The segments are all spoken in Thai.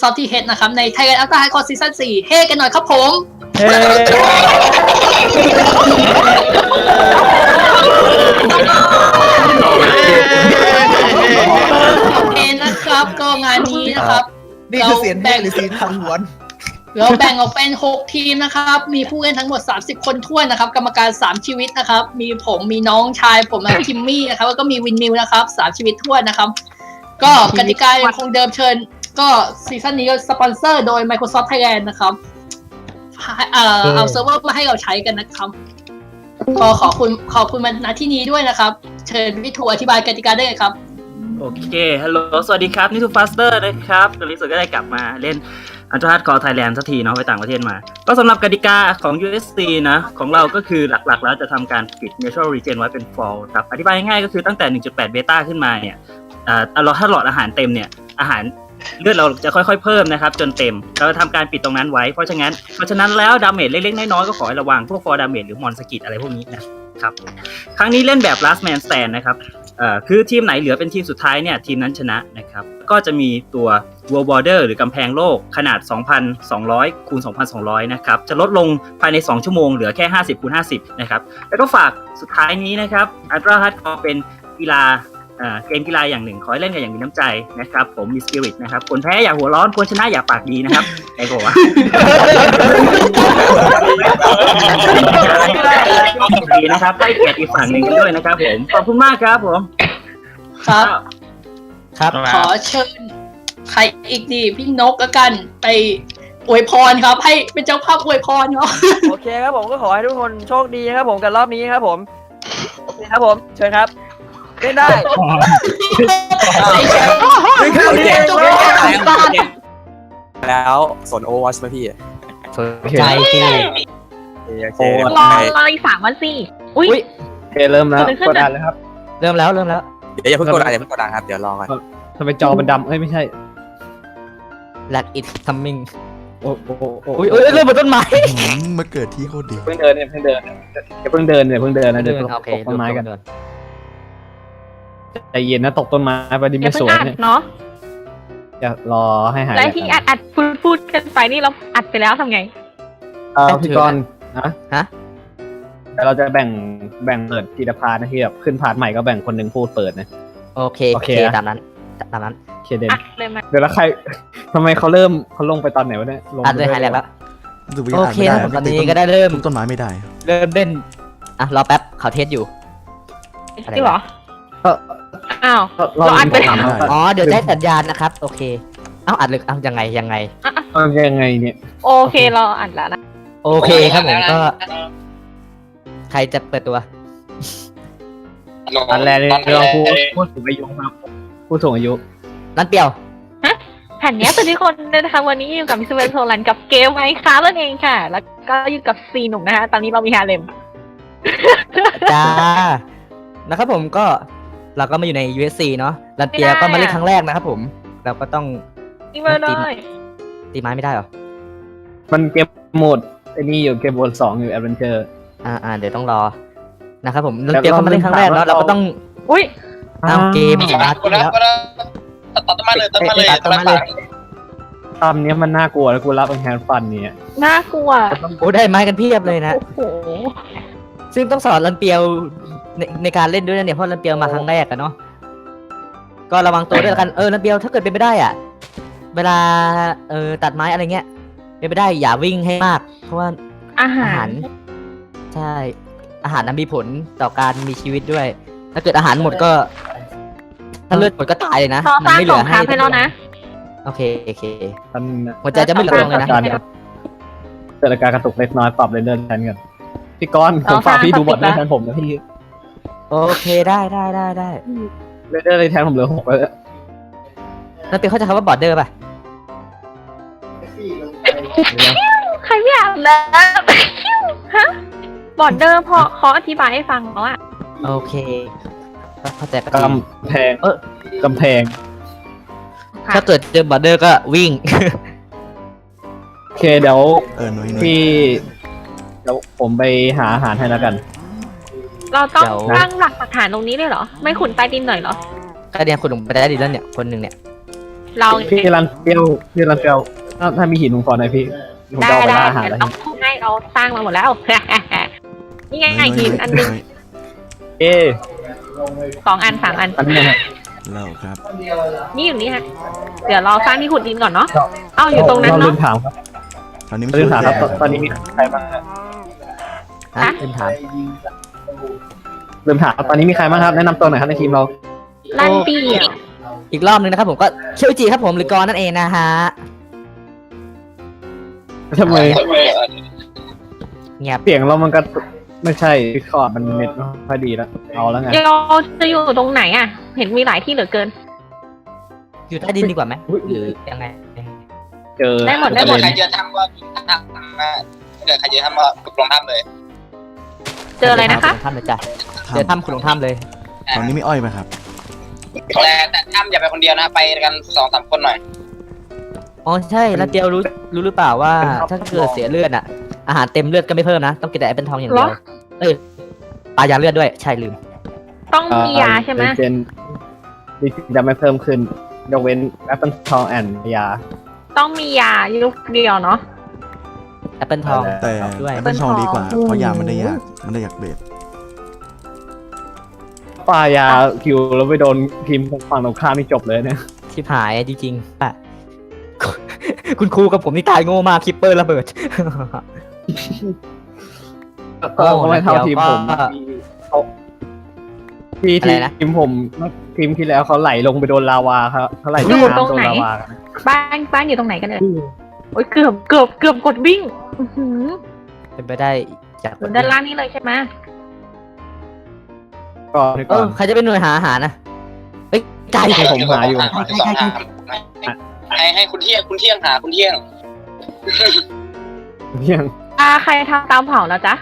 ซอฟที่เฮดนะครับ ในไทยแลนด์อัลตร้าไฮคอร์ซีซั่น4เฮกันหน่อยครับผม เฮ้ยโอเคนะครับ ก็งานนี้นะครับ นี่คือเสียงแม่หรือเสียงทางหวน เราแบ่งออกเป็น 6 ทีมนะครับ มีผู้เล่นทั้งหมด 30 คนทั่วนนะครับ กรรมการ 3 ชีวิตนะครับ มีผมมีน้องชายผมและคิมมี่นะครับ แล้วก็มีวินมิวนะครับ 3 ชีวิตทั่วนนะครับ ก็กติกายังคงเดิมเชิญ ก็ซีซั่นนี้ก็สปอนเซอร์โดย Microsoft Thailand นะครับเอ่อเอาเซิร์ฟเวอร์มาให้เราใช้กันนะครับก็ขอบคุณขอบคุณมาณที่นี้ด้วยนะครับ เชิญวิทูอธิบายกติกาได้เลยครับ โอเค ฮัลโหล สวัสดีครับ นี่ทูฟาสเตอร์นะครับตอนนี้สุดก็ได้กลับมาเล่นอันตร a คอร์ไทยแลนด์สักทีเนาะไปต่างประเทศมา ก็สำหรับกติกาของ USC นะ ของเราก็คือหลักๆ แล้วจะทำการปิด Natural Regen ไว้เป็น Fall ครับ อธิบายง่ายๆก็คือตั้งแต่ 1.8 เบต้าขึ้นมาเนี่ยอ่าเราถ้าหลอดอาหารเต็มเนี่ยอาหาร เลือดเราจะค่อยๆเพิ่มนะครับ จนเต็ม เราจะทำการปิดตรงนั้นไว้ เพราะฉะนั้น เพราะฉะนั้นแล้วดาเมจเล็กๆ น้อยๆ ก็ขอให้ระวังพวกฟอร์ดาเมจหรือมอนสกิตอะไรพวกนี้นะครับ ครั้งนี้เล่นแบบ last man stand นะครับเอ่อคือทีมไหนเหลือเป็นทีมสุดท้ายเนี่ยทีมนั้นชนะนะครับ ก็จะมีตัว World Border หรือกำแพงโลกขนาด 2,200 คูณ 2,200 นะครับ จะลดลงภายใน 2 ชั่วโมงเหลือแค่ 50 คูณ 50 นะครับ แล้วก็ฝากสุดท้ายนี้นะครับ Ultra Hardcore เป็นกีฬา เอ่อเกมกีฬาอย่างหนึ่งขอให้เล่นกันอย่างมีน้ำใจนะครับ ผมมีสปิริตนะครับคนแพ้อย่าหัวร้อนคนชนะอย่าปากดีนะครับไอ้บอกว่าดีนะครับให้เกียรติอีกฝั่งหนึ่งกันด้วยนะครับผมขอบคุณมากครับผม ครับ ครับ ขอเชิญใครอีกดีพี่นกละกันไปอวยพรครับ ให้เป็นเจ้าภาพอวยพรเนาะโอเคครับผมก็ขอให้ทุกคนโชคดีนะครับผมกับรอบนี้ครับผมโอเคครับผมเชิญครับ เล่นได้ไม่เข้าเกมแล้วสนโอวัชไหมพี่ใจที่โอเครอรออีกสามวันสิอุ้ยอุ๊ยโอเคเริ่มแล้วเกิดอะไรขึ้นกดอ่านเลยครับ เริ่มแล้วเริ่มแล้วเดี๋ยวอย่าเพิ่งกดอ่านอย่าเพิ่งกดอ่านครับเดี๋ยวรอก่อนทำไมจอมันดำเอ้ยไม่ใช่ Let it coming โอ้โอ้โอ้อุ้ยอุ้ยเริ่มบนต้นไม้มาเกิดที่โคตรดีเพิ่งเดินเนี่ยเพิ่งเดินอย่าเพิ่งเดินเนี่ยเพิ่งเดินนะเดี๋ยวโอเคตกต้นไม้กันเดิน ใจเย็นนะตกต้นไม้ไปดิอย่าไม่เพิ่สงวยอัดเนี่ยเนาะอย่ารอให้หายและที่อัดอัดพูดพูดกันไปนี่เราอัดไปแล้วทำไง เออพี่กรณ์นะฮะแต่เราจะแบ่งแบ่งเปิดทีละพาร์ทนะที่แบบขึ้นพาร์ทใหม่ก็แบ่งคนหนึ่งพูดเปิดนะ โอเคโอโอเคเคนะ ตามนั้นตามนั้นเคเดนอัดเลยมาเดี๋ยวแล้วใคร ทำไมเขาเริ่มเขาลงไปตอนไหนวะเนี่ยลงอ่านไปเลยไฮแลกแล้วดูวิโอเคนะผมตอนนี้ก็ได้เริ่ม ทุบต้นไม้ไม่ได้ เริ่มเล่น อะรอแป๊บเขาเทสอยู่อะไรจริงเหรอ ก็อ้าวเราเราอัดไปถามว่าอ๋อ เดี๋ยวได้สัญญาณนะครับ โอเค เอ้าอัดเลยเอ้ายังไงยังไง เอายังไงเนี่ย โอเค เราอัดแล้วนะ โอเคครับผมก็ ใครจะเปิดตัว อันแรกเนี่ยเราพูดพูดสูงอายุครับพูดสูงอายุนั่นเปรียวแผ่นเนี้ยสวัสดีคนด้วยนะคะวันนี้อยู่กับมิสเตอร์โทรันกับเกมไมค์ค้านั่นเองค่ะ แล้วก็อยู่กับซีหนุ่มนะคะตอนนี้เรามีฮาเลมจ้านะครับผมก็ เราก็มาอยู่ใน USC เนาะลันเปียก็มาเล่นครั้งแรกนะครับผม เราก็ต้องนี่มาเลยตีไม้ไม่ได้เหรอ มันเกมโหมดไอ้นี่อยู่เกมโหมดสองอยู่แอดเวนเจอร์ อ่าอ่าเดี๋ยวต้องรอ นะครับผมลันเปียก็มาเล่นครั้งแรกเนาะเราเราก็ต้องอุ้ยเอาเกมสตาร์ทแล้วตัดต้นไม้เลยต้นไม้เลยตัดต้นไม้เลยตอนนี้ยมันน่ากลัวแล้วกูรับเป็นแฮนด์ฟันเนี่ยน่ากลัวโอ้ได้ไม้กันเพียบเลยนะโอ้โห ซึ่งต้องสอนลันเปียวในในการเล่นด้วยนะเนี่ยเพราะลันเปียวมาครั้งแรกอะเนาะก็ระวังตัวด้วยละกันเออลันเปียวถ้าเกิดเป็นไปได้อะเวลาเออตัดไม้อะไรเงี้ยเป็นไปได้อย่าวิ่งให้มาก เพราะว่าอาอาหาหารร ใช่ อาหารนั้นมีผลต่อการมีชีวิตด้วย ถ้าเกิดอาหารหมดก็ ถ้าเลือดหมดก็ตายเลยนะ ซอมัสร้างไม่เหสลืงอครามให้ให้แล้วนะ โอเคโอเคท่านนะหัวใจจะไม่เหลือตรงเลยนะ การครับเกิดอาการกระตุกเล็กน้อยปรับเรนเดอร์แทนกัน พี่กรณ์ผมฝากพี่ดูบทด้วยแทนผมนะพี่โอเคได้ได้ได้ได้เรนเดอร์เลยแทนผมเหลือหกแล้วแล้วเปียวเข้าใจคำว่าบอร์เดอร์ป่ะใครไม่อาบน้ำฮะบอร์เดอร์พอเขาอธิบายให้ฟังแล้วอะโอเคก็เข้าใจก็กดีำแพงเออกำแพง ถ้าเกิดเจอบอร์เดอร์ก็วิ่ง โอเคเดี๋ยวเออหน่อยหน่อยพี่เดี๋ยวผมไปหาอาหารให้แล้วกัน เราต้องเดี๋ยว ตั้งหลักปักฐานตรงนี้เลยเหรอ ไม่ขุนใต้ดินหน่อยเหรอก็เนี่ยคุณลงไปได้ดีแล้วเนี่ยคนหนึ่งเนี่ยเราพี่รันเปรี้ยวพี่รันเปรี้ยวถ้าถ้ามีหินผมขอหน่อยพี่ผมได้จะเอาไปได้ล่าอาหารเดี๋ยวแล้วต้องให้เราสร้างมาหมดแล้ว นี่ไงหินอันหนึงเอ๊ะสองอันสามอัน อันนี้นะเราครับนี่อยู่นี่ฮะ เดี๋ยวเราสร้างที่ขุดดินก่อนเนาะ เอ้าอยู่ตรงนั้นเราลืเนาะ มถามครับ ตอนนี้เราไม่ลืมถามครับใช่ตอนนี้มีใครบ้างครับ ฮะลืมถามลืมถามตอนนี้มีใครบ้างครับ แนะนำตัวหน่อยครับในทีมเรา ลั่นเปียอีกรอบหนึงนะครับผมก็เคียวจิครับผมหรือกรนั่นเองนะฮะทำไมเงียบเสียงเรามันก็ไม่ใช่คอร์ดมันเน็ตไม่ค่อยดีแล้วเอาแล้วไงเราจะอยู่ตรงไหนอะ เห็นมีหลายที่เหลือเกิน อยู่ใต้ดินดีกว่าไหมหรือยังไง เจอได้หมดได้ถ้าหมเกิดดใครเจอถ้ำก็ทำนะถ้าเกิดใครเจอถ้ำก็ลงถ้ำเลย เจออะไรนะคะ ขุดลงถ้ำเลยจ้ะเจอถ้ำขุดลงถ้ำเลย ตอนนี้ไม่อ้อยไหมครับแต่แต่ถ้ำอย่าไปคนเดียวนะไปกันสองสามคนหน่อยอ๋อใช่แล้วเดียวรู้รู้หรือเปล่าว่า ถ้าเกิดเสียเลือดอะ อาหารเต็มเลือดก็ไม่เพิ่มนะ ต้องกินแต่แอปเปิลทองอย่างเดียวเหรอ เออปลายาเลือดด้วย ใช่ลืม ต้องมียาใช่ไหมเจนดิจะไม่เพิ่มขึ้นยกเว้นแอปเปิลทองแอนยา ต้องมียาลูกเดียวเนาะ แอปเปิลทองแต่ด้วยแอปเปิลทองดีกว่า เพราะยามันได้ยากมันได้อยากเบสปลายาคิวแล้วไปโดนทีมฝั่งตรงข้ามนี่จบเลยเนี่ยชิบหายจริงๆอะคุณครูกับผมนี่ตายโง่มากคิปเปอร์ระเบิดก็ก็ไม่เท่าทีมผมแล้วก็เขาทีอะไรนะทีมผมทีมที่แล้วเขาไหลลงไปโดนลาวาครับเขาไหลลงอยู่ตรงน้ำโดนไหนลาวากันบ้านบ้านอยู่ตรงไหนกันเลย โอ้ยเกือบเกือบเกือบกดวิ่งอื้อหือเป็นไปได้จากอยู่ด้านล่างนี่เลยใช่ไหมก่อนดีเอก่ออนใครจะเป็นหน่วยหาอาหารนะเอ้ยไก่ให้ผมหาอยู่ สองทางให้ให้คุณเที่ยงคุณเที่ยงหาคุณเที่ยงเที่ยงอ่าใครทำเตามเผาแล้วจ๊ะ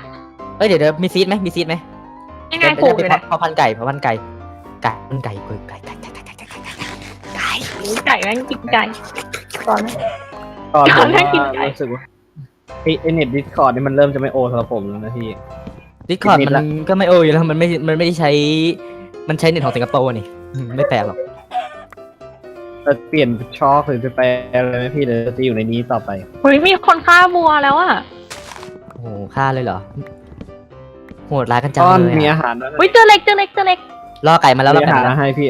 เอ้ยเดี๋ยวเดี๋ยวมีซีดไหมมีซีดไหมยังไงปลูกอยู่เนี่เนี่ยพอพันไก่พอพันไก่ไก่พันไก่เกยไก่ไก่ไก่ไก่ไก่ไก่ไก่ไก่ไก่แม่งกินไก่ตอนก่อนผ มก่อนหน้ากินว่าไก่รู้สึกว่าไอ้ไอ้เน็ตดิสคอร์ดนี่มันเริ่มจะไม่โอสำหรับผมแล้วนะพี่ ดิสคอร์ดนิดๆมัละนก็ไม่โอ้อยู่แล้วมันไม่มันไม่ได้ใช้ มันใช้เน็ตของสิงคโปร์นี่อืมไม่แปลกหรอกจะเปลี่ยนช็อคหรือจะไปอะไรไหมพี่หรือจะอยู่ในนี้ต่อไป เฮ้ยมีคนฆ่าบัวแล้วอะโอ้โหฆ่าเลยเหรอโหดร้ายกันจังก้อนเลยมีอะอาหารด้วยนะเฮ้ยเจอเล็กเจอเล็กเจอเล็กล่อไก่มาแล้วมีล่ออาไก่หารมาแล้วให้พี่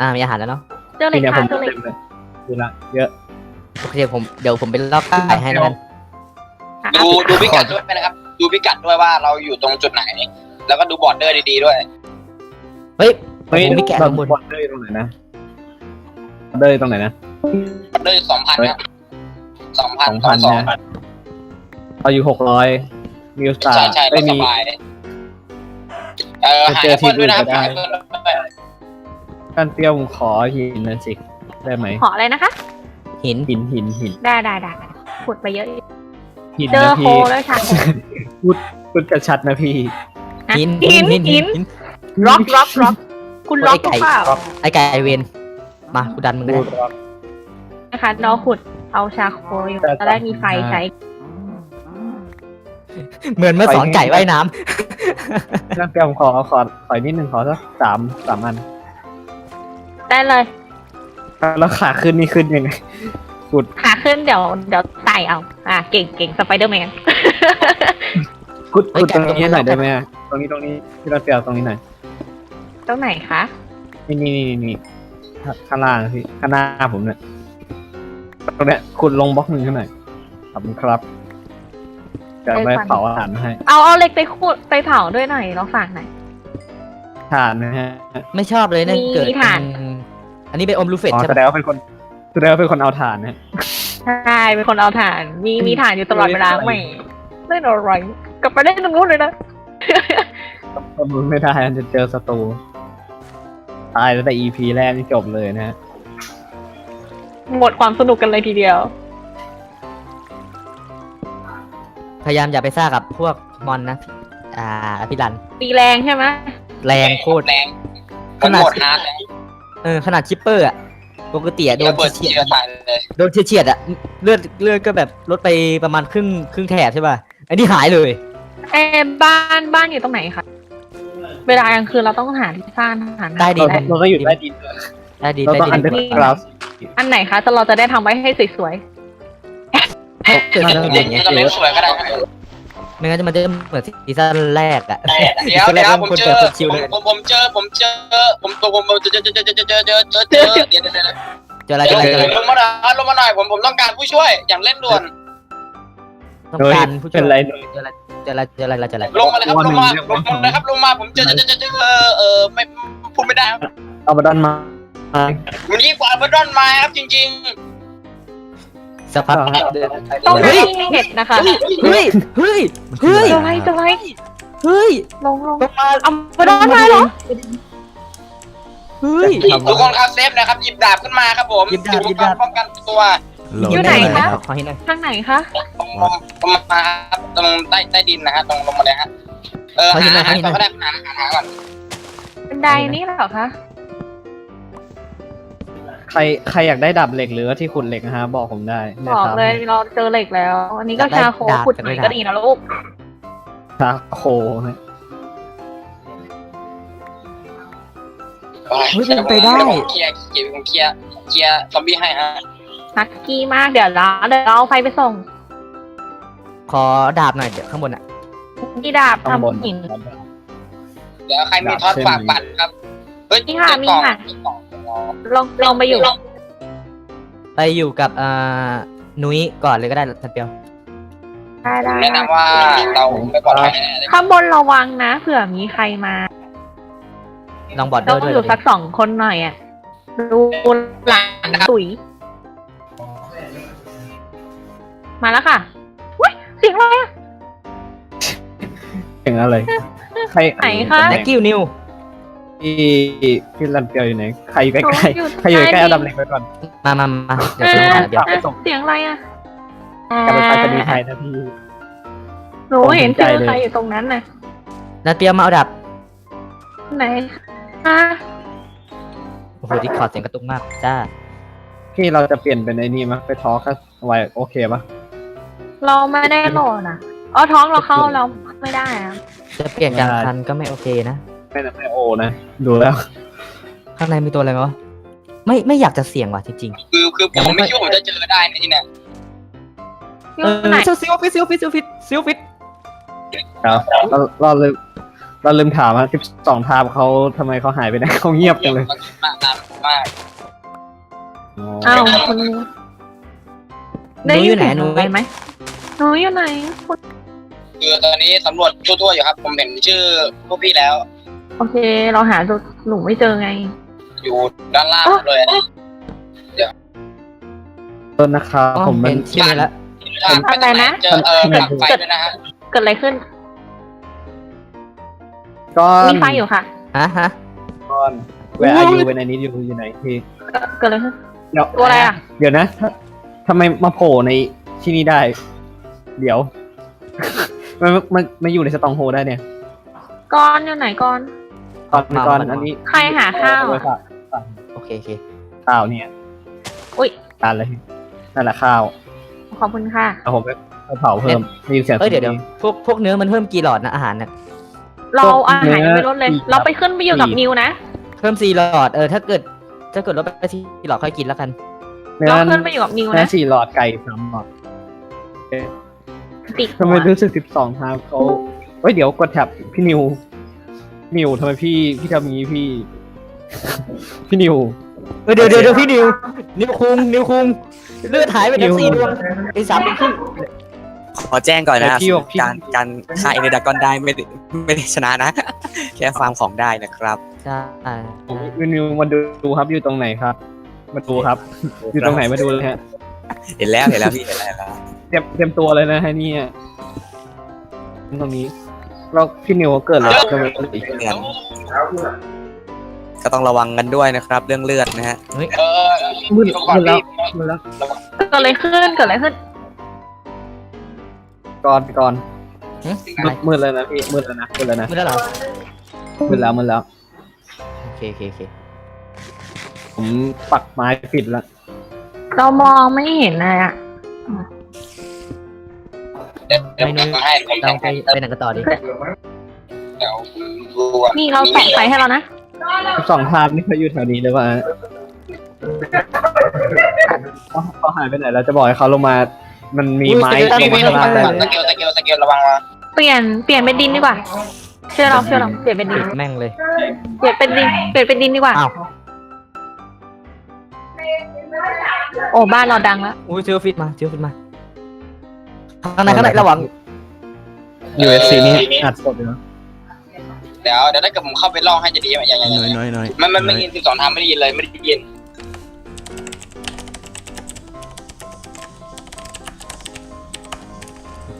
อ่ามีอาหารแล้วเนาะเจอเล็ทีกเนี้ยผค่ะมเจอเล็กเต็มเลยดีละเยอะ โอเคผมเดี๋ยวผมไปล่อไก่ให้แล้วกันอะดูดูพิกัดด้วยนะครับ ดูพิกัดด้วยว่าเราอยู่ตรงจุดไหน แล้วก็ดูบอร์ดเดอร์ดีๆด้วย เฮ้ยเฮ้ยผมมีแกะเราข้างบนบอลเดอร์ตรงไหนนะบอลเดอร์ตรงไหนนะบอร์ดเดอร์สองพันครับสองพัน2,000สองสองนะเราอยู่หกร้อยมิวสตาใช่ใช่ไม่ก็สมีบายเออจะหาเจยอแอปเปิลด้วยนะทีมอื่นก็ได้หายแอปเปิลด้วยการเปรี้ยวผมขอหินนะสิได้ไหมขออะไรนะคะ หินหินหินหินได้ได้ได้ขุดไปเยอะหินเจอนะโคพี่แล้วค่ะพูดกระชัดนะพี่ฮะหินหินหินหินร็อกร็อกร็อกคุณล็อกไอ้หรือไก่เปล่าไอ้ไก่เวนมากูดันมึงได้นะคะน้องขุดเอาชาโคอยู่จะได้มีไฟใช้ เหมือนเมื่อสอนไก่ว่ายน้การเปรี้ยวผมขอขอขออีกนิดหนึ่งขอสักสามสามอันได้เลย แล้วขาขึ้นนี่ขึ้นยังไงขุดขาขึ้นเดี๋ยวเดี๋ยวไต่เอา อะเก่งเก่งสไปเดอร์แมน ขุดขุดตรงนี้หน่อยได้ไหมอะตรงนี้ตรงนี้ที่เราเปรี้ยวตรงนี้หน่อยตรงไหนคะนี่นี่นี่นี่ข้างล่างพี่ข้างหน้าผมเนี่ยตรงเนี้ยขุดลงบล็อกหนึ่งขึ้นหน่อยขอบคุณครับจะไปเผาอาหารให้เอาเอาเหล็กไปขุดไปเผาด้วยหน่อยลองฝากหน่อย ทานนะฮะำไม่ชอบเลยเนี่ยมีเกิดถ่านอืม อันนี้เป็นอมลูเฟตอ๋อใช่แสไหมดงว่าเป็นคนแสดงว่าเป็นคนเอาถ่านนะฮะใช่เป็นคนเอาถ่าน มีมีถ่านอยู่ตลอดเวลาไม่เล่นอะไรกลับไปเล่นตรงนู้นเลยนะประมูลไม่ได้จะเจอศัตรูตายตั้งแต่ EP แรกนี่จบเลยนะฮะหมดความสนุกกันเลยทีเดียว พยายามอย่าไปซ่ากับพวกมอนนะ อ่าพี่รันตีแรงใช่ไหมแรงโคตรแรงขนาดหมดฮาร์ดเลย เออขนาดชิปเปอร์อะปกติอะโดระนเบิดเฉีเฉียยดดตายเลยโดนเฉียดๆอะเลือดเลือดก็แบบลดไปประมาณครึ่งครึ่งแถบใช่ป่ะอันนี้หายเลย เอ้บ้านบ้านอยู่ตรงไหนคะ เวลากลางคืนเราต้องหาที่ซ่านหาใต้ดินได้เราต้องอยู่ใต้ดินได้ดีเราได้ต้องดีอันเดอร์กราวอันไหนคะจะเราจะได้ทำไว้ให้สวยเกิดอะไรอย่างเงี้ยจะเล่นสวยก็ได้นะ ไม่งั้นมันจะเหมือนซีซั่นแรกอะ เดี๋ยวซีซั่นแรเดี๋กยวผมคนเจเปิอดคนคิวเลยผมผมเจอผมเจอผมตัวผมเจอเจอเจอเจอเจอเจอเจอเจอเจอเดี๋ยวเดี๋ยวเดี๋ยวเจออะไรเดี๋เจยวออะไรเจออะไรลงมาหน่อยลงมาหน่อยผมผมต้องการผู้ช่วยอย่างเร่งด่วน ต้องการผู้ช่เป็วยนไรเจออะไรเจออะไรเจออะไรเจออะไรลงมาเลยครับลงมาลงมาเลยครับลงมาผมเจอเจอเจอเจอเออเออไม่พูดไม่ได้ครับเอามาดันมามันยิ่งกว่าอัลบาดอนมาครับจริง สักพักเดินๆตรงนั้นมีเห็ดนะคะ เฮ้ย เฮ้ย เฮ้ยจะไรจะไรเฮ้ยลงลงต้องมาเอาไปด้านมาเหรอ เฮ้ยๆทุกคนครับเซฟนะครับหยิบดาบขึ้นมาครับผมหยิบดาบอุหยิปบกดารบณ์ป้องกันตัวโหลดอยู่ไหนด้เลยคะรับขอให้หน่อยทางไหนคะ ตรงตรงมาครับตรงใต้ใต้ดินนะฮะตรงลงมาเลยฮะเออหาอาหารก่อนก็ได้หาอาหารหาก่อนบันไดนี่เหรอคะ ใครใครอยากได้ดาบเหล็กหรือว่าที่ขุดเหล็กนะฮะบอกผมได้บนะอกครับเลยเราเจอเหล็กแล้ว อันนี้ก็ชาโคขุดหน่อยก็ดีนะลูก ชาโคนะเฮ้ยเป็นไปได้ผมเคลียร์เคลียร์ผมเคลียร์เคลียร์ซอมบี้ให้ฮะฮักกี้มากเดี๋ยวเราเดี๋ยวเราเอาไฟไปส่งขอดาบหน่อยเดี๋ยวข้างบนอะที่ดาบข้างบน ทำหิน เดี๋ยวใครมีทอดฝากบัตรครับเฮ้ยมีค่ะมีค่ะมีกล่องมีกล่อง ลองลองไปอยู่ไปอยู่กับอ่านุ้ยก่อนเลยก็ได้ทันเปียว ได้ได้แนะนำว่าเราไม่ปลอดภัยแน่เลยข้างบนระวังนะเผื่อมีใครมาลองบอร์ดเดต้อองร์ด้วยอยู่สักสองคนหน่อยอะดูหลังตุ๋ย มาแล้วค่ะอุ้ยเสียงอะไรอะเสียงอะไร ใครไหนคะแล็กกิ้วนิว ที่ที่รันเปียวอยู่ไหนใครอยู่ใกล้หนูใครอยู่ใครอยู่ใกล้ใต้ดินเอาดาบเหล็กไปก่อนมามามาเดี๋ยวเอไปอหาเดี๋ยวเอ๊ะเสียงอะไรอะกลับไปไปคดีไทยนะพี่หนูเห็นผมเห็นใจชื่อเลยใครอยู่ตรงนั้นน่ะนัดเปียวมาเอาดาบไหนคะโอ้โหที่คอร์ดเสียงกระตุกมากจ้าพี่เราจะเปลี่ยนเป็นไอ้นี่มั้ยไปทอล์กไว้โอเคปะเราไม่ได้โหลดอะอ๋อท้องเราเข้าเราไม่ได้อะจะเปลี่ยนกลางคันก็ไม่โอเคนะ ไม่นะไม่โอนะดูแล้ว ข้างในมีตัวอะไรวะไม่ไม่อยากจะเสี่ยงว่ะจริง คือคือผมไม่คิดว่าผมจะเจอได้ในที่เนี่ยๆอเอยู่อไหนซิลซิลฟิตซิลฟิตซิลฟิตซิลฟิตครับเราเราลืมเราลืมถามว่าสิบสองทามเขาทำไมเขาหายไปไหนเขาเงียบจังเลยมากนานมากอ๋ออ้าวคุณหได้นูอยินยู่ไหนเสียงหนูอะไรไหมหนูอยู่ไหนคุณคือตอนนี้สำรวจทั่วๆอยู่ครับ ผมเห็นชื่อพวกพี่แล้ว โอเค เราหาหนูไม่เจอไง อยู่ด้านล่างเลยต้นนะครับอ๋อผมมัเป็นนชื่อนี้แล้วอะไรนะเจอเออหลังไฟด้วยนะฮะเกิดอะไรขึ้น ก้อนมีไฟอยู่ค่ะฮะฮะ ก้อนแวร์อายุเวนนี้อยู่อยู่ไหนพี่เกิดอะไรขึ้น เดี๋ยวตัวอะไรอะ เดี๋ยวนะถ้าทำไมมาโผล่ในที่นี่ได้ เดี๋ยว มันมันมันอยู่ในสตองโฮได้เนี่ย ก้อนอยู่ไหนก้อน ตอนก่อนอันนี้ใครหาข้าวอะโอเคโอเคข้าวเนี่ยอุ้ยทานเลยนั่นแหละข้าวขอบคุณค่ะ แล้วผมไปเผาเพิ่มได้ยินเสียง เอ้ยเดี๋ยวเดี๋ยวพวกพวกเนื้อมันเพิ่มกี่หลอดนะอาหารน่ะเราอาหารยังไม่ลดเลย เราไปขึ้นไปอยู่กับนิวนะ เพิ่มสี่หลอดเออถ้าเกิดถ้าเกิดลดไปสี่หลอดค่อยกินแล้วกัน เนื้อเราขึ้นไปอยู่กับนิวเนื้อนะสี่หลอดไก่สามหลอดเอ๊ะติดทำไมรู้สึกสิบสองทามเขาเฮ้ยเดี๋ยวกดแท็บพี่นิว นิวทำไมพี่พี่ทำงี้พี่ พี่นิว เออเดี๋ยวเดี๋ยวเดี๋ยวพี่นิว นิวคุงนิวคุงเลือดหายไปทั้งสี่ดวงไอ้สามดวงครึ่งขอแจ้งก่อนนะแต่พี่บอกพี่ การการฆ่าเอเนดากอนได้ไม่ได้ไม่ได้ชนะนะ แค่ฟาร์มของได้นะครับ ใช่พี่นิวมาดูดูครับอยู่ตรงไหนครับ มาดูครับ อยู่ตรงไหนมาดูเลยฮะเห็นแล้วเห็นแล้วพี่เห็นแล้วเห็นแล้วเตรียมเตรียมตัวเลยนะฮะเนี่ยตรงนี้ เราพี่นิวเกิดอะไรขึ้นเลือดก็ต้องระวังกันด้วยนะครับ เรื่องเลือดนะฮะเออมืดทุกคนมืดแล้วพี่มืดแล้วเกิดอะไรขึ้นเกิดอะไรขึ้นก่อนก่อนหึมืดมืดแล้วนะพี่มืดแล้วนะมืดแล้วนะไม่ได้เหรอมืดแล้วมืดแล้วโอเคโอเคโอเคผมปักไม้ปิดแล้วเรามองไม่เห็นเลยอะ เดี๋ยวเดี๋ยวผมให้ผมเราไปให้ไปไหนกันต่อดีเดี๋ยวผมดูอะนี่เราส่องไฟให้เรานะสองภาพนี่เขาอยู่แถวนี้หรือเปล่าฮะหายไปไหนเราจะบอกให้เขาลงมา มันมีอุ้ยไม้สเกลลงมาข้างล่างได้สเลยเกลสเกลสเกลสเกลระวังมาเปลี่ยนเปลี่ยนเป็นดินดีกว่า เชื่อเราเชื่อเราเปลี่ยนเป็นดินแม่งเลย เปลี่ยนเป็นดินเปลี่ยนเป็นดินดีกว่าอ้าวโอ้บ้านเราดังแล้วอุ้ยเจอฟิตมาเจอฟิตมา ข้างในข้างในระวังยูเอสซีนี่อัดสดอยู่นะเดี๋ยวเดี๋ยวถ้าเกิดผมเข้าไปล่องให้จะดีไหมอย่างอย่างน้อยน้อยน้อยมันมันไม่ยินสิบสองทำไม่ได้ยินเลยไม่ได้ยิน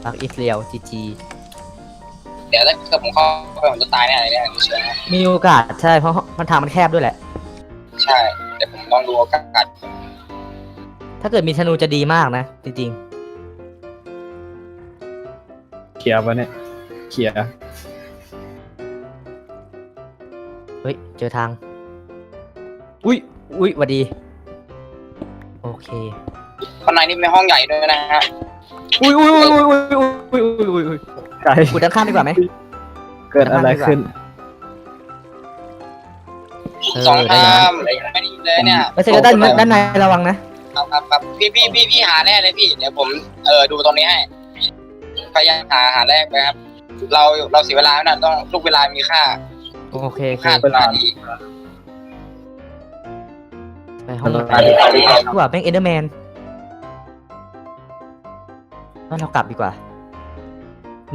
ปักอิสเรียวจีจีเดี๋ยวถ้าเกิดผมเข้าไปผมจะตายแน่เลยเนี่ยดูเชื่อนะมีโอกาสใช่เพราะมันทางมันแคบด้วยแหละ ใช่เดี๋ยวผมลองดูโอกาสถ้าเกิดมีธนูจะดีมากนะ จริง เคลียร์ปะเนี่ยเคลียร์ๆเฮ้ย เจอทาง อุ้ย อุ้ยหวัดดี โอเค ข้างในนี่เป็นห้องใหญ่ด้วยนะฮะอุ้ยอุ้ยอุ้ยอุ้ยอุ้ยอุ้ยอุ้ยอุ้ยไกลขุดด้านข้างดีกว่าไหมเกิดอะไรขึ้นเออสองได้ทนะำไม่ได้ยินเลยเนี่ยไม่ใช่ก็ด้านด้านในระวังนะ ครับครับครับพี่พี่พี่พี่หาแน่เลยพี่ เดี๋ยวผม เออดูตรงนี้ให้ พยายามหาหาแรกไปครับ เราเราเสียเวลาไม่นานต้องลูกเวลามีค่าโอเคโอเคค่าเวลาดีไปห้องต่อไปกว่าแม่งเอเดอร์แมนงั้นเรากลับดีกว่า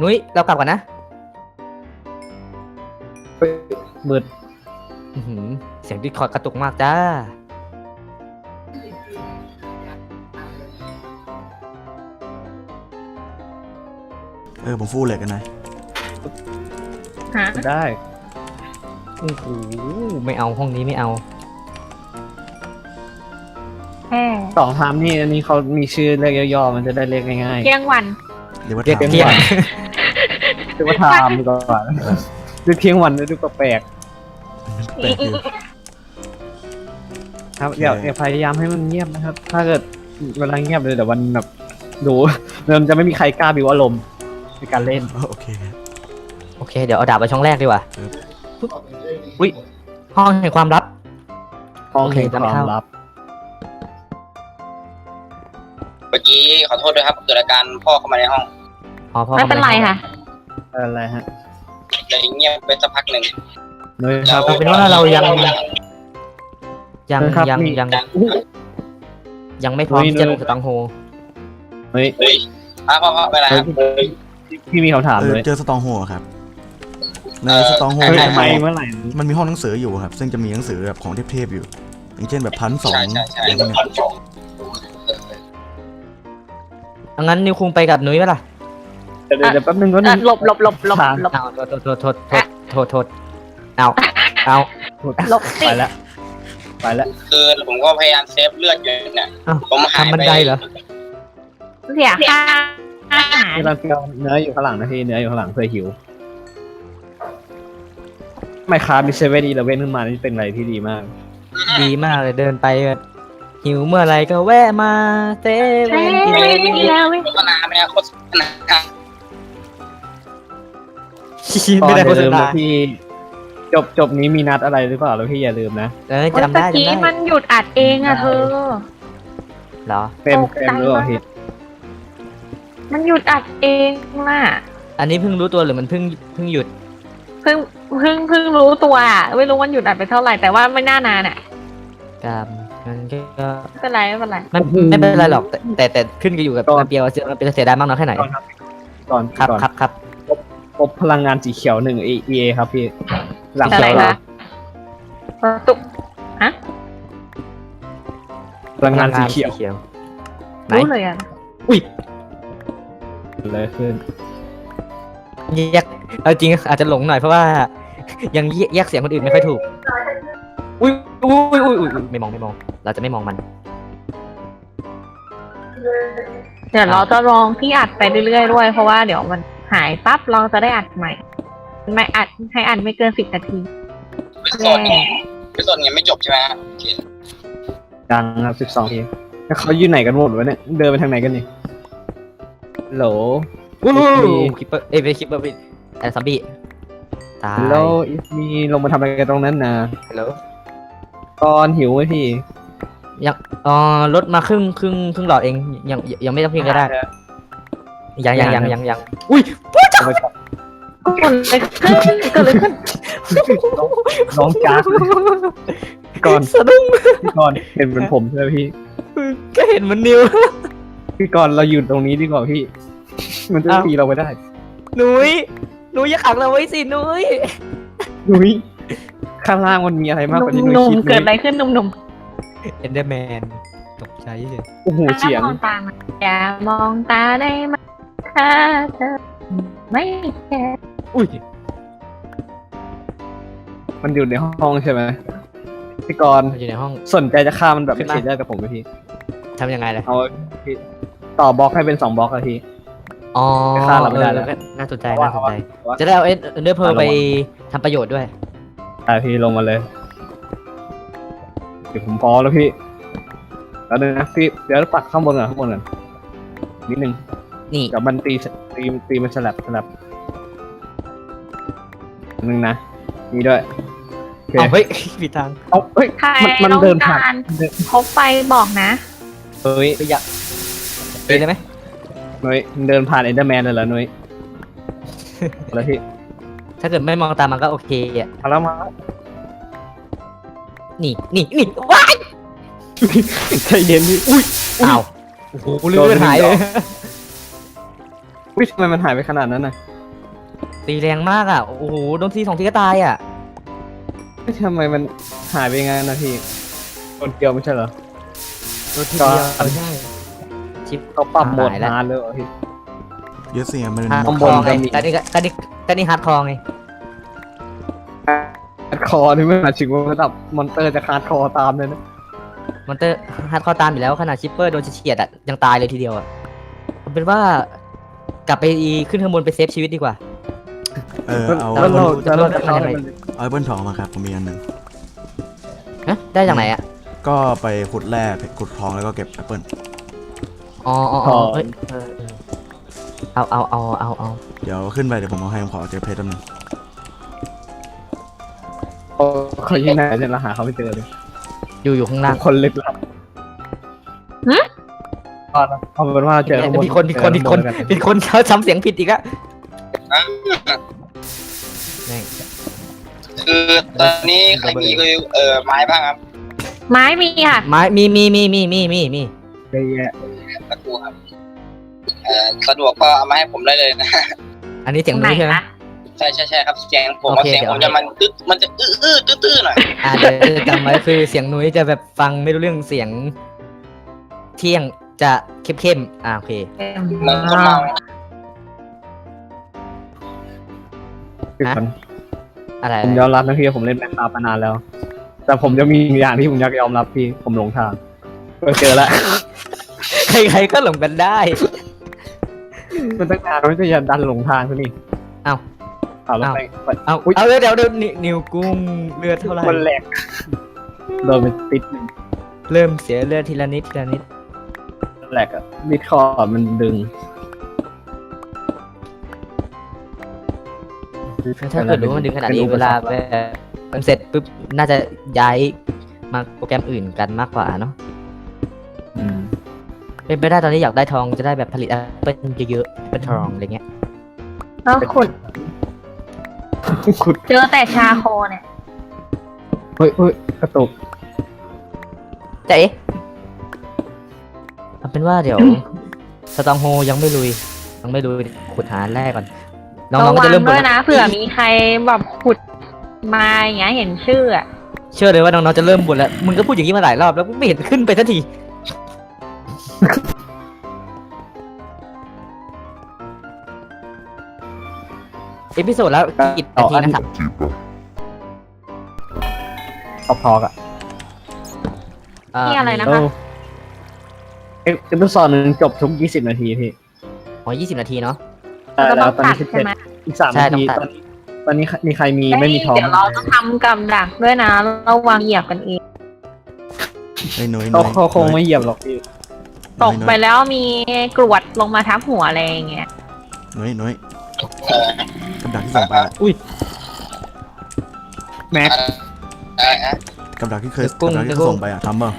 นุ้ยเรากลับก่อนนะมืดอื้อหือเสียงดิสคอร์ดกระตุกมากจ้า เออผมฟูลเหล็กกันนะฮะได้โอ้โหไม่เอาห้องนี้ไม่เอา แค่สองทามนี่อันนี้เขามีชื่อเรียกย่อๆมันจะได้เรียกง่ายเที่ยงวัน เรียกว่าเรียกถามเที่ยงๆเรียกว่าทามดีกว่าเรียกเที่ยงวันดูแปลกแปลกอยู่ ๆครับอย่าอย่าพยายามให้มันเงียบนะครับ ถ้าเกิดเวลาเงียบเลยเดี๋ยวมันแบบดู มันจะไม่มีใครกล้าบิวอารมณ์ ในการเล่นโอเคครับ โอเค เดี๋ยวเอาดาบไปช่องแรกดีกว่าครับปึ๊บอุ้ยห้องแห่งความลับ ห้องโอเคแห่งความจำเข้าลับ เมื่อกี้ขอโทษด้วยครับเกิดอาการพ่อเข้ามาในห้องพอพอไม่เป็นไรค่ะ อะไรฮะเลยเงียบไปสักพักหนึ่งนุ้ยครับ เอาเป็นว่าเรายังยังครับยังนี่ ยังยังไม่พร้อมนุ้ยที่จะลนุ้งยสตังโฮเฮ้ยเฮ้ยอะพ่อพ่อไปไหนครับ พี่มีคำถามเอเลอยเจอสตองโฮครับในเอ่อสตองโฮเฮ้ยเนี่ยทำไมเมื่อไหร่มันมีห้องหนังสืออยู่ครับ ซึ่งจะมีหนังสือแบบของเทพๆอยู่ อย่างเช่นแบบพันสองใช่ใช่ใช่อะไรพวกเนี้ยเอางั้นนิวคุงไปกับนุ้ยไหมล่ะเดี๋ยวเดี๋ยวแป๊บนึงก็เอ่อหลบหลบหลบหลบหลบเอาโทษโทษโทษโทษโทษโทษเอาเอาหลบสิไปแล้วไปแล้วคือผมก็พยายามเซฟเลือดอยู่เนี่ยเอ้าผมหายทำบันไปไดเหรอ เสียค่า อาหารนี่เราเกี่ยวเนื้ออยู่ข้างหลังนะพี่เนื้ออยู่ข้างหลังเพื่อหิวไม่ค้ามีเซเว่นอีเลเว่นขึ้นมานี่เป็นอะไรที่ดีมาก ดีมากเลยเดินไปแบบหิวเมื่อไหรก็แวะมาเซเฮ้เว่ยนอีเลฟแล้วเว้ยโฆษณาไหมเนี่ยโฆษณาไม่ได้โฆษลืมณานะพี่จบจบนี้มีนัดอะไรหรือเปล่าแล้วพี่อย่าลืมนะเออเมื่อจำได้กี้จำได้มันหยุดอัดเองอะเธอ เหรอเต็มตกเต็ใจมหรือเปล่ามากพี่ มันหยุดอัดเองน่ะอันนี้เพิ่งรู้ตัวหรือมันเพิ่งเพิ่งหยุด เพิ่งเพิ่งเพิ่งรู้ตัวอะไม่รู้มันหยุดอัดไปเท่าไหร่แต่ว่าไม่น่านานอะกรรมมันก็ไม่เป็นไรไม่เป็นไรไม่ไม่เป็นไรหรอกแต่แต่แต่ขึ้นก็อยู่กับลำเปียวว่าเสียมันเป็นเสียดายมากน้อยแค่ไหนก่อนครับก่อนครับครับพบพลังงานสีเขียวหนึ่ง EA ครับพี่หลังอะไรเขียวคะประตุกฮะพลังงานสีเขียว ไหนรู้เลยอะอุ้ย เลยขึ้นแยกเอาจริงอาจจะหลงหน่อยเพราะว่า ยังแยกแยกเสียงคนอื่นไม่ค่อยถูก อุ้ยอุ้ยอุ้ยอุ้ยอุ๊ยไม่มองไม่มอง เราจะไม่มองมัน เดี๋ยวเราจะลองที่อัดไปเรื่อยๆด้วย เพราะว่าเดี๋ยวมันหายปั๊บเราจะได้อัดใหม่ ไม่อัดให้อัดไม่เกินสิบนาทีพิโซนเนี่ยพิโซนยังไม่จบใช่ไหมฮะโอเคดังครับสิบสองทีแล้วเขาอยู่ไหนกันหมดวะเนี่ย เดินไปทางไหนกันนี่ โหลอุ้ยมีคิปเปอร์เอ้ยไม่คิปเปอร์แอนซัมบี้ตายฮัลโหลอีมีลงมาทำอะไรกันตรงนั้นนะฮัลโหลตอนหิวไหมพี่ยังอ๋อลดมาครึ่งครึ่งครึ่งหลอดเองยังยังยังไม่ต้องพิมพ์ก็ได้ ยังยังยังยังยังอุ้ยเอาไปก่อนเกิดอะไรขึ้นเกิดอะไรขึ้นน้องจ้าพี่กรณ์สะดุ้งพี่กรณ์เห็นเป็นผมใช่ไหมพี่ ก็เห็นเหมันนิว พี่กรณ์เราอยู่ตรงนี้ดีกว่าพี่ มันจะอ้าว ตีเราไปได้หนุยหนุยอย่าขังเราไว้สิหนุยนุ้ยข้างล่างมันมีอะไรมากกว่าที่นุ้ยหนุ่มคิดๆเกิดอะไรนุ้ยขึ้นหนุ่มเอนเดอร์แมนตกใจเลยโอ้โหๆเสียง มองตามาอย่ามองตาได้ไหมถ้าเธอไม่แคร์อุ้ยมันอยู่ในห้องใช่ไหมพี่กรณ์มันอยู่ในห้องสนใจจะฆ่ามันแบบไม่ขึ้นมาเสียใจกับผมไหมพี่ทำยังไงล่ะเอาพี่ ต่อบล็อกให้เป็นสองบล็อกอะพี่ อ๋อไปฆ่าเราไม่ได้ออแล้วน่าสนใจเพราะน่าว่าสนใจเพราะว่าจะได้เอาเอนเดอร์เพลเอาลงมาไปทำประโยชน์ด้วย อะพี่ลงมาเลยเดี๋ยวผมพอแล้วพี่แล้วนึงนะพี่เดี๋ยวปักข้างบนก่อนข้างบนก่อนนิดนึงนี่ เดี๋ยวมันตีตีตีมันสลับสลับนึงนะนี่ด้วยโอเคเอาเฮ้ยผิดทาง เอาเฮ้ยใครมันมันต้องเดินผ่านการเดินพบไปบอกนะ เฮ้ยไปอยาก ไปได้ไหมนุ้ยมันเดินผ่านเอนเดอร์แมนเลยเหรอนุ้ยแล้วพี่ถ้าเกิดไม่มองตามมันก็โอเคอะมาแล้วมาแล้วนี่นี่นี่ว้ายใจเย็นพี่อุ้ยอ้าวโอ้โหเลือดหายเลยอุ้ยทำไมมันหายไปขนาดนั้นน่ะตีแรงมากอะ โอ้โหโดนทีสองทีก็ตายอะเฮ้ยทำไมมันหายไปงั้นนะพี่คนเดียวไม่ใช่เหรอโดนทีเดียวก็ใช่ ชิปเขาปรับโหมดหายแล้วนานเลยเหรอพี่เยสเซียมันเป็นฮาร์ดข้างคบอนไงก็มีแต่นี่ก็แต่นี่แต่นี่ฮาร์ดคอร์ไงคาร์ดคอร์นี่ไม่หมายถึงว่าระดับมอนเตอร์จะคาร์ดคอร์ตามเลยนะมอนเตอร์ฮาร์ดคอร์ตามอยู่แล้วขนาดชิปเปอร์โดนเฉียดๆอะยังตายเลยทีเดียวอะผมเป็นว่ากลับไปขึ้นข้างบนไปเซฟชีวิตดีกว่า เออเอาแล้วเราจะแล้วเราจะจะทำทำยังไงมันเอาแอปเปิลทองมาครับผมมีอันหนึ่งฮะได้จากไหนอะก็ไปขุดแร่ขุดทองแล้วก็เก็บแอปเปิล อ๋ออ๋ออ๋อเอ้ยเออเออเอาเอาเอาเอาเอาเดี๋ยวขึ้นไปเดี๋ยวผมเอาให้ผมขอเจอเพชรแป๊บนึงเขาเขาที่ไหนเนี่ยเราหาเขาไม่เจอเลยอยู่อยู่ข้างล่างคนลึกลับหึเอาละเอาเป็นว่าเจอข้างบนผิดคนผิดคนผิดคนเจอข้างบผิดคนเขาซ้ำเสียงผิดอีกอะแม่งคือตอนนี้ใครมีคือเออไม้บ้างครับ ไม้มีค่ะ ไม้มีมีมีมีมีมีมีเยอะแยะตะกูครับ เออสะดวกก็เอามาให้ผมได้เลยนะ อันนี้เสียงไหนนุ้ยใช่ไหมคะใช่ใช่ใช่ครับเสียงผมโอว่าเคเสียงเดี๋ยวผมจะมันตึ๊ดมันจะอื้ออื้อตื้อตื้อหน่อยอ่าเดี๋ยวจำไว้คือเสียงนุ้ยจะแบบฟังไม่รู้เรื่องเสียง เที่ยงจะเข้มเข้มๆอ่าโอเค เหมือนคนเมาคือคนอะไรผมยอมรับนะพี่ผมเล่นแมคคาบมานานแล้ว แต่ผมจะมีอย่างที่ผมอยากยอมรับพี่ผมหลงทางเออเจอแล้วใครๆก็หลงกันได้ มันตั้งนานไม่จะยันดันหลงทางซะนี่เอ้าเอาแล้วเอ้าไปไปเอาอุ๊ยเอาเดี๋ยวเดี๋ยวเดี๋ยวนินิวกุ้งเลือดเท่าไหร่มันแหลกโดนไปติดหนึ่งเริ่มเสียเลือดทีละนิดทีละนิดแหลกอะดิดคอร์ดมันดึงถ้าเกิดรู้ว่ามันดึงขนาดนี้เวลาแบบมันเสร็จปุ๊บน่าจะย้ายมาโปรแกรมอื่นกันมากกว่าเนาะอืม เป็นไปได้ตอนนี้อยากได้ทองจะได้แบบผลิตแอปเปิลเยอะๆเป็นทองอะไรเงี้ยแล้วขุดขุดเจอแต่ชาโคเนี่ยเฮ้ยเฮ้ยกระตุกแต่เอ๊ะเอาเป็นว่าเดี๋ยวสตองโฮยังไม่ลุยยังไม่ลุยขุดหาแรกก่อนน้องระๆก็วัจะงเริ่มบ่ด้วยนนะเผื่อมีใครแบบขุดมาอย่างเงี้ยเห็นชื่ออะเชื่อเลยว่าน้องๆจะเริ่มบ่นแล้วมึงก็พูดอย่างนี้มาหลายรอบแล้วไม่เห็นขึ้นไปสักที เอพิโซดแล้วกี่นาทีนะครับพอพอกอะนี่อะไรนะโอ้คะเอ็กซ์ซอนหนึ่งจบทุกยี่สิบนาทีพี่อ๋อยี่สิบนาทีเนาะแต่เราแล้ต้วองตอนตัดนี้สิบใช่เจ็ดไหมอีกสามใช่นาต้องทีตัดตอนนี้ตอนนี้มีใครมีไม่มีทองเดี๋ยวเราต้องทำกับดักด้วยนะระวังเหยียบกันเองไอ้นุ้ยเขานุ้ยเขาคงไม่เหยียบหรอกพี่ ตกไปแล้วมีกรวดลงมาทับหัวอะไรอย่างเงี้ยนุ้ยนุ้ยเออกับดักที่ส่งไปอะแม็ก อะไรนะกับดักที่เคยเดี๋ยวกุ้กับงดักที่เดี๋ยวเขากุ้ง ส่งไปอะทำเปล่า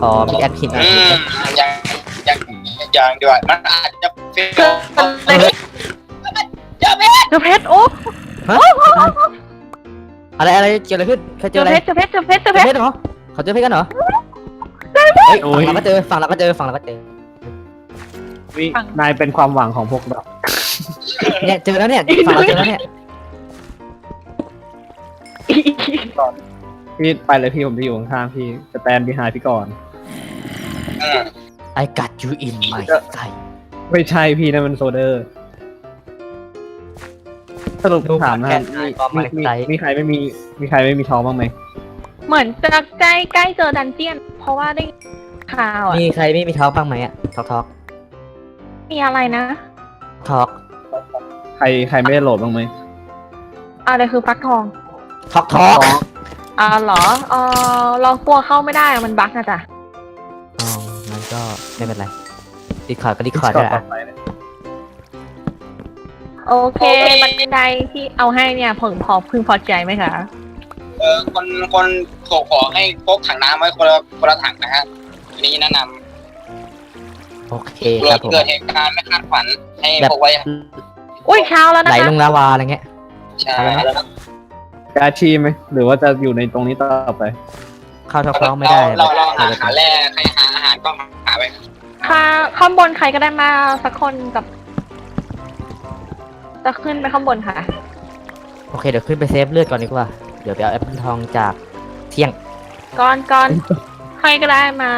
ขอพิกแอคผิดหน่อยอืมยังยังยังดีกว่ามันอาจจะเฟลเกิดอะไรเจอเพชรโอ้ฮะอะไรอะไรเกิดอะไรขึ้นใครเจเจอออะไรเพชรเจอเพชรเจอเพชรเจอเจเพอเพชรชรเหรอเขาเจอเพชรกันเหรอ เฮ้ย ฝั่งเราก็เจอฝั่งเราก็เจอฝั่งเราก็เจอ วินายเป็นความหวังของพวกเราเนี่ยเจอแล้วเนี่ยฝั่งเราเจอแล้วเนี่ยพี่ไปเลยพี่ผมจะอยู่ข้างๆพี่จะแตนบีไฮพี่ก่อนอืม I got you in my sight ไม่ใช่พี่นั่นมันโซเดอร์สรุปดูถามนะแกฮะนมีก็มามีไกลมีใครไม่มีมีใครไม่มีท้องบ้างไหมเหมือนจะใกล้ใกล้เจอดันเจียน เพราะว่าได้ข่าวอะมีใครไม่มีท้องบ้างไหมอะทอกทอกมีอะไรนะทอกใครใครไม่ได้โหลดบ้างไหมอะไรคือฟักทองทอกทอกอ่าเหรอเออเรากลัวเข้าไม่ได้อะมันบั๊กนะจ๊ะอ๋องั้นก็ไม่เป็นไรดีคอร์ดก็ดีคอร์ดได้ต่ละอไปเนี่ยโอเคบันไดที่เอาให้เนี่ยผมพอพึงพอใจไหมคะ เออคนคนขอขอให้พกถังน้ำไว้คนละคนละถังนะฮะอันนี้แนะนโอเคำเผื่คอรับผมเกิดเหตุการณ์ไม่คาดฝันให้แบบพกไว้อุ้ยเช้าแล้วไหลนะคะลงลาวาอะไรเงี้ย ใช่จะอาชีพไหมหรือว่าจะอยู่ในตรงนี้ต่อไป เข้าทอกทอกไม่ได้เราเราหาหาแร่ใครหาอาหารก็หาไปค่ะข้างบนใครก็ได้มาสักคนกับจะขึ้นไปข้างบนค่ะ โอเคเดี๋ยวขึ้นไปเซฟเลือดก่อนดีกว่า เดี๋ยวไปเอาแอปเปิลทองจากเที่ยง ก่อนก่อนใครก็ได้มา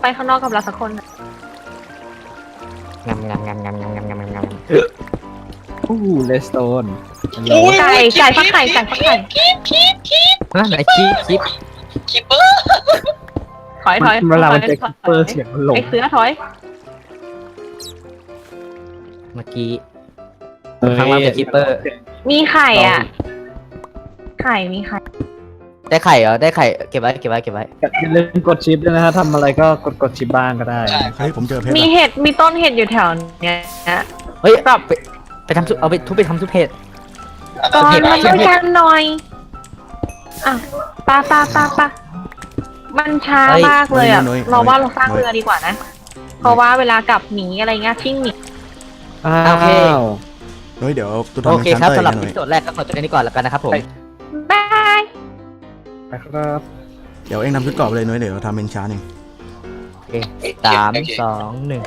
ไปข้างนอกกับเราสักคนงำงำงำงำงำงำงำงำอู้เลสโตนไก่ไก่ฟักไข่ไก่ฟักไข่ฮะไหนคีบคีบคิปเปอร์ถอยถอยเวลามันถเจออยคิปเปอร์เสียงมันหลงไอเสือถอยเมื่อกี้ ข้างล่างเป็น Keeper มีไข่อะ ไข่มีไข่ได้ไข่เหรอได้ไข่เก็บไว้เก็บไว้เก็บไว้อย่าลืมกดชิปด้วยนะฮะทำอะไรก็กดกดชิปบ้างก็ได้ใช่เฮ้ยผมเจอเพชรมีว่ะเห็ดมีต้นเห็ดอยู่แถวเนี้ยเฮ้ยไปไปทำซุปเอาไปทุบไปทำซุปเห็ด ก่อนเห็ดมันเห็ต้อดงการหน่อยอะปลาปลาปลาปลามันช้ามากเลยอะ เราว่าเราสร้างเรือดีกว่านะ เพราะว่าเวลากลับหนีอะไรเงี้ยชิ่งหนี อ้าโอเค ว เฮ้ยเดี๋ยวตัวโอทำเคเป็นครับชั้นสำหรับเตยที่โจทย์แรกก็ขอตัวนี้ก่อนแล้วกันนะครับผมไป บายไปครับเดี๋ยวเองทำชุดเกรอบไปเลยนุ้ยเดี๋ยวทำเป็นชั้นเองโอเคสามสองหนึ่ง